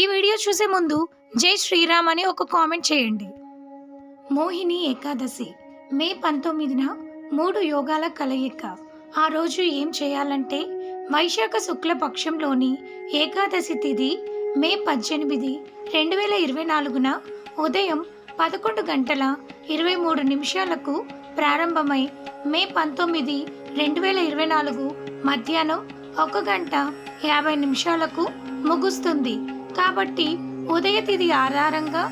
ఈ వీడియో చూసే ముందు జై శ్రీరామ్ అని ఒక కామెంట్ చేయండి. మోహిని ఏకాదశి మే పంతొమ్మిదిన మూడు యోగాల కలయిక. ఆ రోజు ఏం చేయాలంటే వైశాఖ శుక్ల పక్షంలోని ఏకాదశి తిథి మే పద్దెనిమిది రెండు వేల ఇరవై నాలుగున ఉదయం పదకొండు గంటల ఇరవై మూడు నిమిషాలకు ప్రారంభమై మే పంతొమ్మిది రెండు వేల ఇరవై నాలుగు మధ్యాహ్నం ఒక గంట యాభై నిమిషాలకు ముగుస్తుంది. కాబట్టి ఉదయ తిథి ఆధారంగా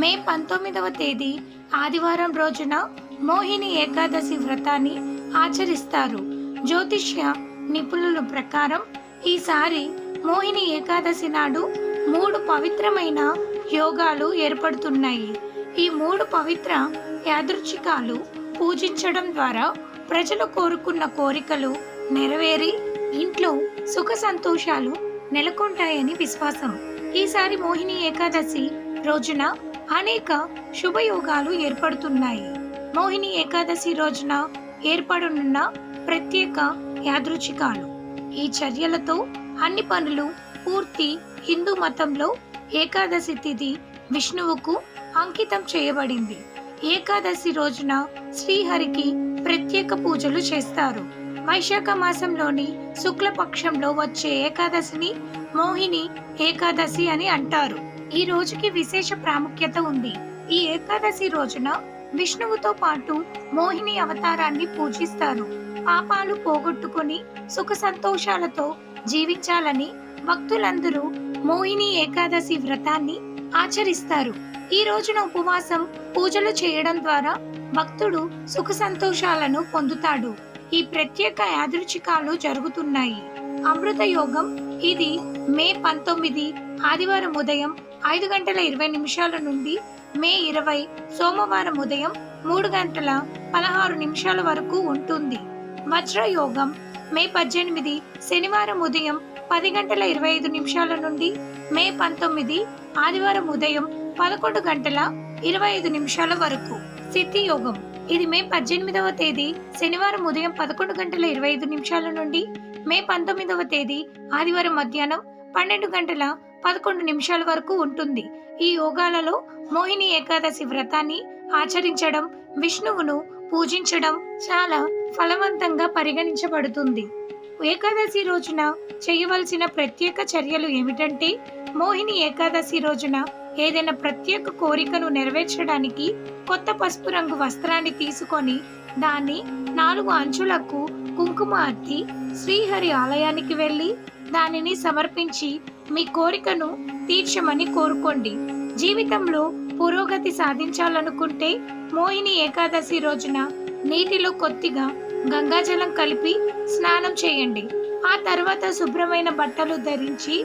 మే పంతొమ్మిదవ తేదీ ఆదివారం రోజున మోహిని ఏకాదశి వ్రతాన్ని ఆచరిస్తారు. జ్యోతిష్య నిపుణుల ప్రకారం ఈసారి మోహిని ఏకాదశి నాడు మూడు పవిత్రమైన యోగాలు ఏర్పడుతున్నాయి. ఈ మూడు పవిత్ర యాదృచ్ఛికాలు పూజించడం ద్వారా ప్రజలు కోరుకున్న కోరికలు నెరవేరి ఇంట్లో సుఖ సంతోషాలు నెలకొంటాయని విశ్వాసం. ఈసారి మోహిని ఏకాదశి రోజున అనేక శుభయోగాలు ఏర్పడుతున్నాయి. మోహిని ఏకాదశి రోజున ఏర్పడనున్న ప్రత్యేక యాదృచికాలు ఈ చర్యలతో అన్ని పనులు పూర్తి హిందూ మతంలో ఏకాదశి తిథి విష్ణువుకు అంకితం చేయబడింది. ఏకాదశి రోజున శ్రీహరికి ప్రత్యేక పూజలు చేస్తారు. వైశాఖ మాసంలోని శుక్లపక్షంలో వచ్చే ఏకాదశిని మోహిని ఏకాదశి అని అంటారు. ఈ రోజుకి విశేష ప్రాముఖ్యత ఉంది. ఈ ఏకాదశి రోజున విష్ణువుతో పాటు మోహిని అవతారాన్ని పూజిస్తారు. పాపాలు పోగొట్టుకుని సుఖ సంతోషాలతో జీవించాలని భక్తులందరూ మోహిని ఏకాదశి వ్రతాన్ని ఆచరిస్తారు. ఈ రోజున ఉపవాసం పూజలు చేయడం ద్వారా భక్తుడు సుఖ సంతోషాలను పొందుతాడు. ఈ ప్రత్యేక యాదృచ్ఛికాలు జరుగుతున్నాయి. అమృత యోగం ఇది మే పంతొమ్మిది ఆదివారం ఉదయం ఐదు గంటల ఇరవై నిమిషాల నుండి మే ఇరవై సోమవారం ఉదయం మూడు గంటల పదహారు నిమిషాల వరకు ఉంటుంది. వజ్రయోగం మే పద్దెనిమిది శనివారం ఉదయం పది గంటల ఇరవై ఐదు నిమిషాల నుండి మే పంతొమ్మిది ఆదివారం ఉదయం పదకొండు గంటల ఇరవై ఐదు నిమిషాల వరకు. సిద్ధి యోగం ఇది మే పద్దెనిమిదవ తేదీ శనివారం ఉదయం పదకొండు గంటల ఇరవై ఐదు నిమిషాల నుండి మే పంతొమ్మిదవ తేదీ ఆదివారం మధ్యాహ్నం పన్నెండు గంటల పదకొండు నిమిషాల వరకు ఉంటుంది. ఈ యోగాలలో మోహిని ఏకాదశి వ్రతాన్ని ఆచరించడం విష్ణువును పూజించడం చాలా ఫలవంతంగా పరిగణించబడుతుంది. ఏకాదశి రోజున చేయవలసిన ప్రత్యేక చర్యలు ఏమిటంటే మోహిని ఏకాదశి రోజున ఏదైనా ప్రత్యేక కోరికను నెరవేర్చడానికి కొత్త పసుపు రంగు వస్త్రాన్ని తీసుకొని దాన్ని నాలుగు అంచులకు కుంకుమ అద్ది శ్రీహరి ఆలయానికి వెళ్ళి దానిని సమర్పించి మీ కోరికను తీర్చమని కోరుకోండి. జీవితంలో పురోగతి సాధించాలనుకుంటే మోహిని ఏకాదశి రోజున నీటిలో కొద్దిగా గంగాజలం కలిపి స్నానం చేయండి. ఆ తర్వాత శుభ్రమైన బట్టలు ధరించి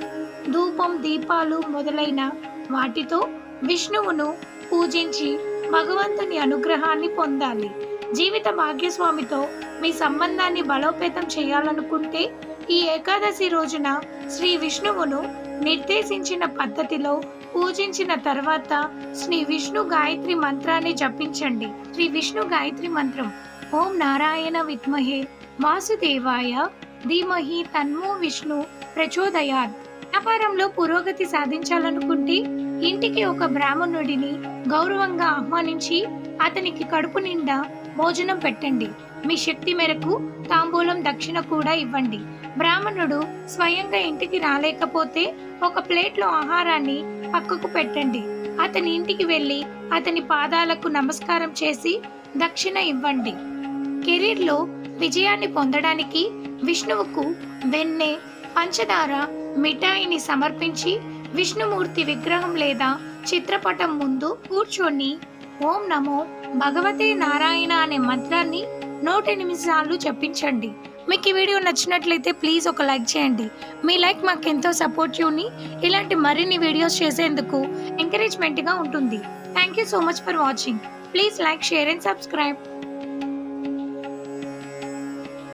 ధూపం దీపాలు మొదలైన వాటితో విష్ణువును పూజించి భగవంతుని అనుగ్రహాన్ని పొందాలి. జీవిత భాగ్యస్వామితో మీ సంబంధాన్ని బలోపేతం చేయాలనుకుంటే ఈ ఏకాదశి రోజున శ్రీ విష్ణువును నిర్దేశించిన పద్ధతిలో పూజించిన తర్వాత శ్రీ విష్ణు గాయత్రి మంత్రాన్ని జపించండి. శ్రీ విష్ణు గాయత్రి మంత్రం ఓం నారాయణ విద్మహే వాసుదేవాయ ధీమహి తన్మో విష్ణు ప్రచోదయాత్. వ్యాపారంలో పురోగతి సాధించాలనుకుంటే ఇంటికి ఒక బ్రాహ్మణుడిని గౌరవంగా ఆహ్వానించి అతనికి కడుపు నిండా భోజనం పెట్టండి. మీ శక్తి మేరకు తాంబూలం దక్షిణ కూడా ఇవ్వండి. బ్రాహ్మణుడు స్వయంగా ఇంటికి రాలేకపోతే ఒక ప్లేట్లో ఆహారాన్ని పక్కకు పెట్టండి. అతని ఇంటికి వెళ్ళి అతని పాదాలకు నమస్కారం చేసి దక్షిణ ఇవ్వండి. కెరీర్లో విజయాన్ని పొందడానికి విష్ణువుకు వెన్నె పంచదార మిఠాయిని సమర్పించి విష్ణుమూర్తి విగ్రహం లేదా చిత్రపటం ముందు కూర్చొని ఓం నమో భగవతే నారాయణ అనే మంత్రాన్ని నూట ఎనిమిది సార్లు చెప్పించండి. మీకు ఈ వీడియో నచ్చినట్లయితే ప్లీజ్ ఒక లైక్ చేయండి. మీ లైక్ మాకు ఎంతో సపోర్టివ్ని ఇలాంటి మరిన్ని వీడియోస్ చేసేందుకు ఎంకరేజ్మెంట్గా ఉంటుంది. Thank you so much for watching. Please like share and subscribe.